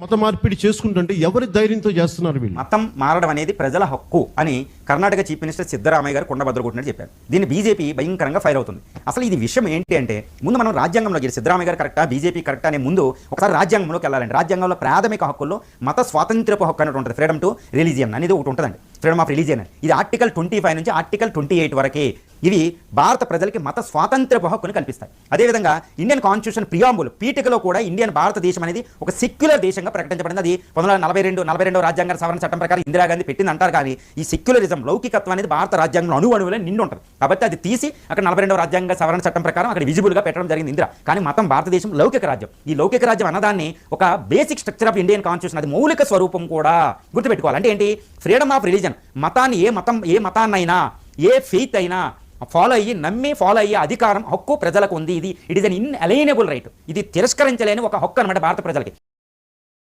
మత మార్పిడి చేసుకుంటుంటే ఎవరి ధైర్యంతో చేస్తున్నారు వీళ్ళు? మతం మారడం అనేది ప్రజల హక్కు అని కర్ణాటక చీఫ్ మినిస్టర్ సిద్ధరామయ్య గారు కొండబద్దలు చెప్పారు. దీన్ని బీజేపీ భయంకరంగా ఫైర్ అవుతుంది. అసలు ఇది విషయం ఏంటి అంటే ముందు మనం రాజ్యాంగంలో సిద్ధరామయ్య గారు కరెక్టా బీజేపీ కరెక్టా అనే ముందు ఒకసారి రాజ్యాంగంలోకి వెళ్ళాలండి. రాజ్యాంగంలో ప్రాథమిక హక్కుల్లో మత స్వాతంత్రపు హక్కు అనేది ఉంటుంది. ఫ్రీడమ్ టు రిలీజియన్ అనేది ఒకటి ఉంటుందండి. ఫ్రీడమ్ ఆఫ్ రిలీజియన్ ఇది ఆర్టికల్ ట్వంటీ ఫైవ్ నుంచి ఆర్టికల్ ట్వంటీ ఎయిట్ వరకే ఇవి భారత ప్రజలకి మత స్వాతంత్రపు హక్కుని కల్పిస్తాయి. అదేవిధంగా ఇండియన్ కాన్స్టిట్యూషన్ ప్రియాంబుల్ పీఠికలో కూడా ఇండియన్ భారతదేశం అనేది ఒక సెక్యులర్ దేశంగా ప్రకటించబడింది. అది పంతొమ్మిది నలభై రెండు నలభై రెండో రాజ్యాంగ సవరణ చట్టం ప్రకారం ఇందిరాగాంధీ పెట్టింది అంటారు. కానీ ఈ సెక్యులరిజం లౌకికత్వం అనేది భారత రాజ్యాంగంలో అణు అణువులే నిండి ఉంటుంది. కాబట్టి అది తీసి అక్కడ నలభై రెండో రాజ్యాంగ సవరణ చట్టం ప్రకారం అక్కడ విజిబుల్గా పెట్టడం జరిగింది ఇందిరా. కానీ మతం భారతదేశం లౌకిక రాజ్యం. ఈ లౌకిక రాజ్యం అన్నదాన్ని ఒక basic structure of Indian constitution అది మౌలిక స్వరూపం కూడా గుర్తుపెట్టుకోవాలి. అంటే ఏంటి? ఫ్రీడమ్ ఆఫ్ రిలీజన్ మతాన్ని ఏ మతం ఏ మతాన్నైనా ఏ ఫెయిత్ అయినా ఫాలో అయ్యి నమ్మి ఫాలో అయ్యే అధికారం హక్కు ప్రజలకు ఉంది. ఇది it is an inalienable right ఇది తిరస్కరించలేని ఒక హక్కు అనమాట భారత ప్రజలకి.